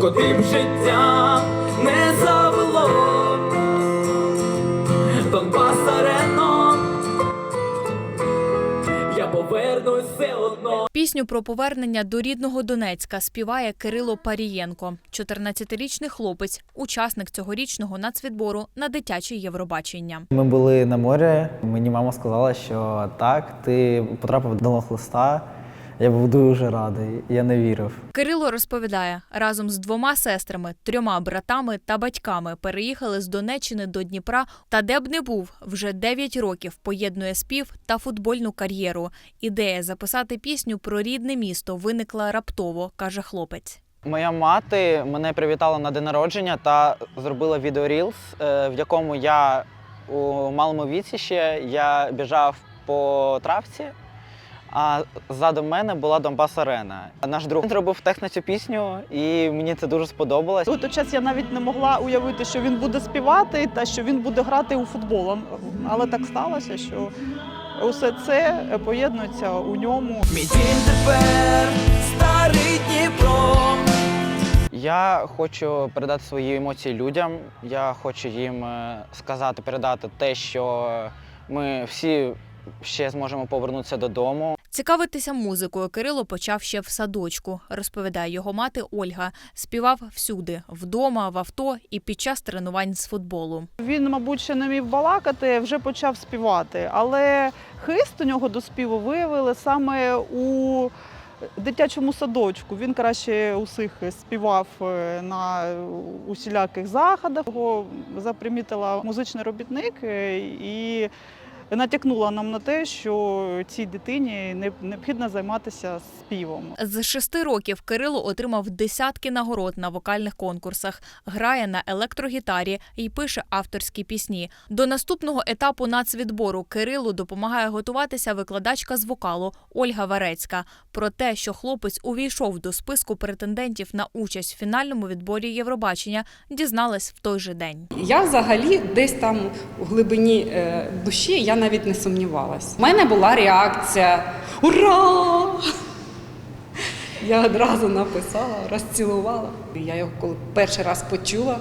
котрим життя не завело. Донбас арено, я повернусь все одно. Пісню про повернення до рідного Донецька співає Кирило Парієнко, 14-річний хлопець, учасник цьогорічного нацвідбору на дитяче Євробачення. Ми були на морі. Мені мама сказала, що так, ти потрапив до нового листа. Я був дуже радий. Я не вірив. Кирило розповідає, разом з двома сестрами, трьома братами та батьками переїхали з Донеччини до Дніпра. Та де б не був, вже 9 років поєднує спів та футбольну кар'єру. Ідея записати пісню про рідне місто виникла раптово, каже хлопець. Моя мати мене привітала на день народження та зробила відеорілс, е, в якому я у малому віці ще я біжав по травці, а ззаду мене була Донбас Арена. Наш друг зробив текст на цю пісню, і мені це дуже сподобалось. У той час я навіть не могла уявити, що він буде співати та що він буде грати у футбол. Але так сталося, що усе це поєднується у ньому. Мій дім тепер старий Дніпро. Я хочу передати свої емоції людям. Я хочу їм е, сказати, передати те, що ми всі ще зможемо повернутися додому. Цікавитися музикою Кирило почав ще в садочку, розповідає його мати Ольга. Співав всюди вдома, в авто і під час тренувань з футболу. Він, мабуть, ще не міг балакати, вже почав співати. Але хист у нього до співу виявили саме у дитячому садочку. Він краще усіх співав е, на усіляких заходах. Його запримітила музичний робітник е, і натякнула нам на те, що цій дитині не- необхідно займатися співом. З шести років Кирило отримав десятки нагород на вокальних конкурсах, грає на електрогітарі і пише авторські пісні. До наступного етапу нацвідбору Кирилу допомагає готуватися викладачка з вокалу Ольга Варецька. Про те, що хлопець увійшов до списку претендентів на участь в фінальному відборі Євробачення, дізналась в той же день. Я взагалі десь там у глибині е, душі я навіть не сумнівалась. У мене була реакція Ура! Я одразу написала, розцілувала. Я його коли перший раз почула,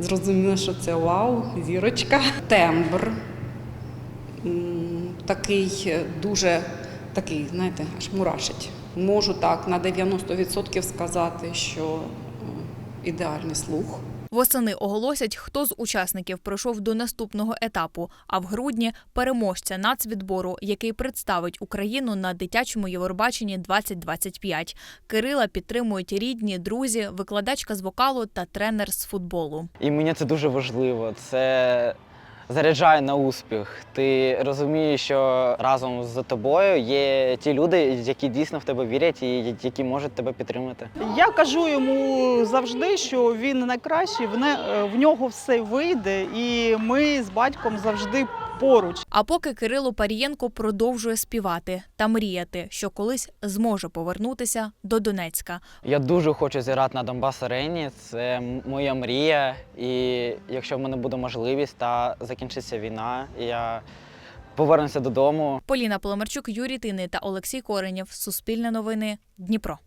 зрозуміла, що це вау, зірочка. Тембр такий е, дуже такий, знаєте, аж мурашить. Можу так на 90% сказати, що е, ідеальний слух. Восени оголосять, хто з учасників пройшов до наступного етапу. А в грудні переможця нацвідбору, який представить Україну на дитячому Євробаченні 2025. Кирила підтримують рідні, друзі, викладачка з вокалу та тренер з футболу. І мені це дуже важливо. Це заряджає на успіх. Ти розумієш, що разом з тобою є ті люди, які дійсно в тебе вірять і які можуть тебе підтримати. Я кажу йому завжди, що він найкращий, в, нього все вийде, і ми з батьком завжди поруч. А поки Кирило Парієнко продовжує співати та мріяти, що колись зможе повернутися до Донецька. Я дуже хочу зіграти на Донбас арені. Це моя мрія. І якщо в мене буде можливість та закінчиться війна, я повернуся додому. Поліна Поломарчук, Юрій Тини та Олексій Коренєв. Суспільне новини. Дніпро.